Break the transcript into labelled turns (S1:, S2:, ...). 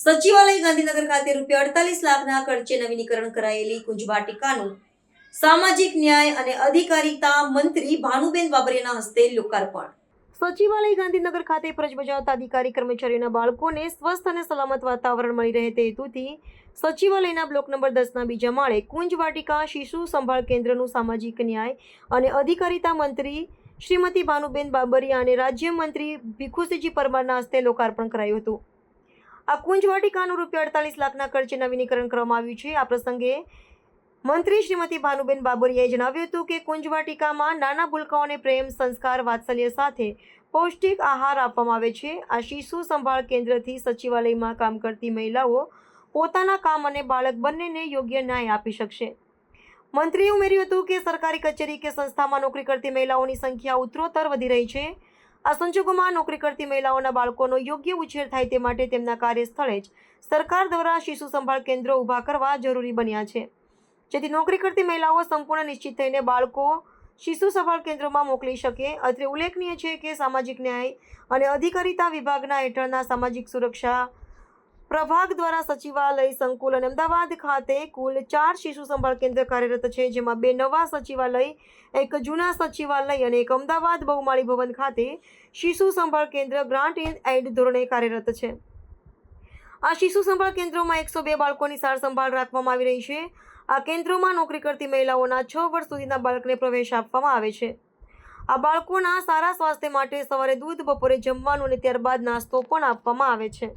S1: સચિવાલય ગાંધીનગર ખાતે રૂપિયા અડતાલીસ લાખના ખર્ચે નવીનીકરણ કરાયેલી કુંજવાટિકાનું સામાજિક ન્યાય અને અધિકારિતા મંત્રી ભાનુબેન બાબરિયાના હસ્તે લોકાર્પણ. સચિવાલય ગાંધીનગર ખાતે ફરજ બજાવતા અધિકારી કર્મચારીઓના બાળકોને સ્વસ્થ અને સલામત વાતાવરણ મળી રહે તે હેતુથી સચિવાલયના બ્લોક નંબર દસના બીજા માળે કુંજ વાટિકા શિશુ સંભાળ કેન્દ્રનું સામાજિક ન્યાય અને અધિકારિતા મંત્રી શ્રીમતી ભાનુબેન બાબરિયા અને રાજ્યમંત્રી ભીખુસિંહજી પરમારના હસ્તે લોકાર્પણ કરાયું હતું. આ કુંજ વાટિકાનું રૂપિયા અડતાલીસ લાખના ખર્ચે નવીનીકરણ કરવામાં આવ્યું છે. આ પ્રસંગે મંત્રી શ્રીમતી ભાનુબેન બાબરિયાએ જણાવ્યું હતું કે કુંજ વાટિકામાં નાના ભૂલકાઓને પ્રેમ, સંસ્કાર, વાત્સલ્ય સાથે પૌષ્ટિક આહાર આપવામાં આવે છે. આ શિશુ સંભાળ કેન્દ્રથી સચિવાલયમાં કામ કરતી મહિલાઓ પોતાના કામ અને બાળક બંનેને યોગ્ય ન્યાય આપી શકશે. મંત્રીએ ઉમેર્યું હતું કે સરકારી કચેરી કે સંસ્થામાં નોકરી કરતી મહિલાઓની સંખ્યા ઉત્તરોત્તર વધી રહી છે. આ સંજોગોમાં નોકરી કરતી મહિલાઓના બાળકોનો યોગ્ય ઉછેર થાય તે માટે તેમના કાર્યસ્થળે જ સરકાર દ્વારા શિશુ સંભાળ કેન્દ્રો ઊભા કરવા જરૂરી બન્યા છે. જેથી નોકરી કરતી મહિલાઓ સંપૂર્ણ નિશ્ચિત થઈને બાળકો શિશુ સંભાળ કેન્દ્રોમાં મોકલી શકે. અત્રે ઉલ્લેખનીય છે કે સામાજિક ન્યાય અને અધિકારિતા વિભાગના હેઠળના સામાજિક સુરક્ષા પ્રભાગ દ્વારા સચિવાલય સંકુલ અને અમદાવાદ ખાતે કુલ ચાર શિશુ સંભાળ કેન્દ્ર કાર્યરત છે, જેમાં બે નવા સચિવાલય, એક જૂના સચિવાલય અને એક અમદાવાદ બહુમાળી ભવન ખાતે શિશુ સંભાળ કેન્દ્ર ગ્રાન્ટ એન્ડ ધોરણે કાર્યરત છે. આ શિશુ સંભાળ કેન્દ્રોમાં એકસો બે બાળકોની સાર સંભાળ રાખવામાં આવી રહી છે. આ કેન્દ્રોમાં નોકરી કરતી મહિલાઓના છ વર્ષ સુધીના બાળકને પ્રવેશ આપવામાં આવે છે. આ બાળકોના સારા સ્વાસ્થ્ય માટે સવારે દૂધ, બપોરે જમવાનું અને ત્યારબાદ નાસ્તો પણ આપવામાં આવે છે.